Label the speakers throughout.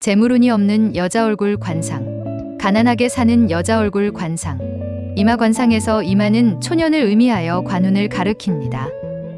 Speaker 1: 재물운이 없는 여자 얼굴 관상. 가난하게 사는 여자 얼굴 관상. 이마 관상에서 이마는 초년을 의미하여 관운을 가리킵니다.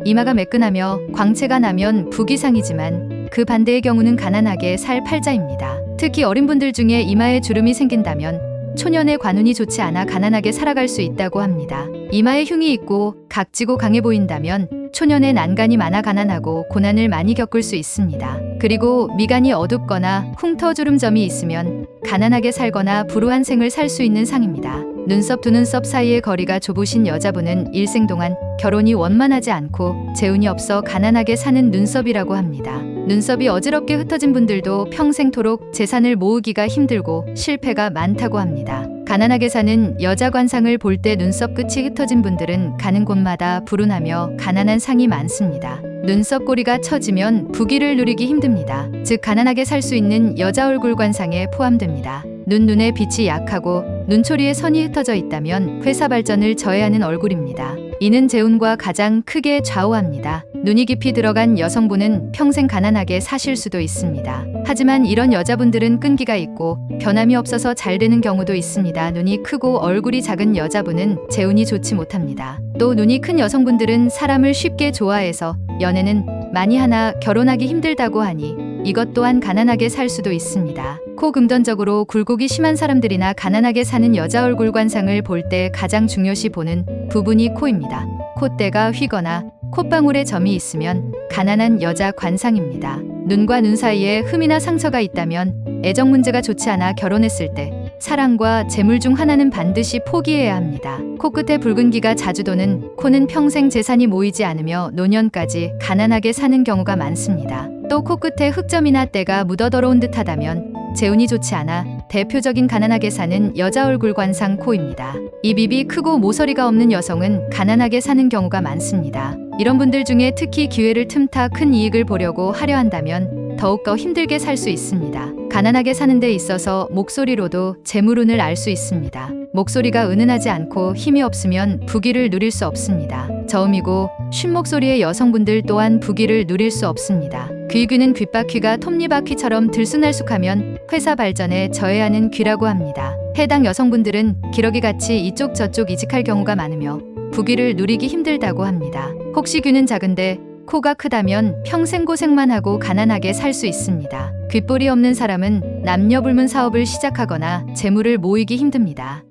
Speaker 1: 이마가 매끈하며 광채가 나면 부기상이지만 그 반대의 경우는 가난하게 살 팔자입니다. 특히 어린 분들 중에 이마에 주름이 생긴다면 초년의 관운이 좋지 않아 가난하게 살아갈 수 있다고 합니다. 이마에 흉이 있고 각지고 강해 보인다면 초년에 난간이 많아 가난하고 고난을 많이 겪을 수 있습니다. 그리고 미간이 어둡거나 흉터 주름점이 있으면 가난하게 살거나 불우한 생을 살 수 있는 상입니다. 눈썹 두 눈썹 사이의 거리가 좁으신 여자분은 일생 동안 결혼이 원만하지 않고 재운이 없어 가난하게 사는 눈썹이라고 합니다. 눈썹이 어지럽게 흩어진 분들도 평생토록 재산을 모으기가 힘들고 실패가 많다고 합니다. 가난하게 사는 여자 관상을 볼 때 눈썹 끝이 흩어진 분들은 가는 곳마다 불운하며 가난한 상이 많습니다. 눈썹 꼬리가 처지면 부귀를 누리기 힘듭니다. 즉 가난하게 살 수 있는 여자 얼굴 관상에 포함됩니다. 눈 눈의 빛이 약하고 눈초리에 선이 흩어져 있다면 회사 발전을 저해하는 얼굴입니다. 이는 재운과 가장 크게 좌우합니다. 눈이 깊이 들어간 여성분은 평생 가난하게 사실 수도 있습니다. 하지만 이런 여자분들은 끈기가 있고 변함이 없어서 잘 되는 경우도 있습니다. 눈이 크고 얼굴이 작은 여자분은 재운이 좋지 못합니다. 또 눈이 큰 여성분들은 사람을 쉽게 좋아해서 연애는 많이 하나 결혼하기 힘들다고 하니 이것 또한 가난하게 살 수도 있습니다. 코 금전적으로 굴곡이 심한 사람들이나 가난하게 사는 여자 얼굴 관상을 볼 때 가장 중요시 보는 부분이 코입니다. 콧대가 휘거나 콧방울에 점이 있으면 가난한 여자 관상입니다. 눈과 눈 사이에 흠이나 상처가 있다면 애정 문제가 좋지 않아 결혼했을 때 사랑과 재물 중 하나는 반드시 포기해야 합니다. 코끝에 붉은 기가 자주 도는 코는 평생 재산이 모이지 않으며 노년까지 가난하게 사는 경우가 많습니다. 또 코끝에 흑점이나 때가 묻어더러운 듯하다면 재운이 좋지 않아 대표적인 가난하게 사는 여자 얼굴 관상 코입니다. 입입이 크고 모서리가 없는 여성은 가난하게 사는 경우가 많습니다. 이런 분들 중에 특히 기회를 틈타 큰 이익을 보려고 하려 한다면 더욱더 힘들게 살 수 있습니다. 가난하게 사는 데 있어서 목소리로도 재물운을 알 수 있습니다. 목소리가 은은하지 않고 힘이 없으면 부귀를 누릴 수 없습니다. 저음이고 쉰 목소리의 여성분들 또한 부귀를 누릴 수 없습니다. 귀귀는 귓바퀴가 톱니바퀴처럼 들쑥날쑥하면 회사 발전에 저해하는 귀라고 합니다. 해당 여성분들은 기러기 같이 이쪽 저쪽 이직할 경우가 많으며 부귀를 누리기 힘들다고 합니다. 혹시 귀는 작은데 코가 크다면 평생 고생만 하고 가난하게 살 수 있습니다. 귓볼이 없는 사람은 남녀 불문 사업을 시작하거나 재물을 모이기 힘듭니다.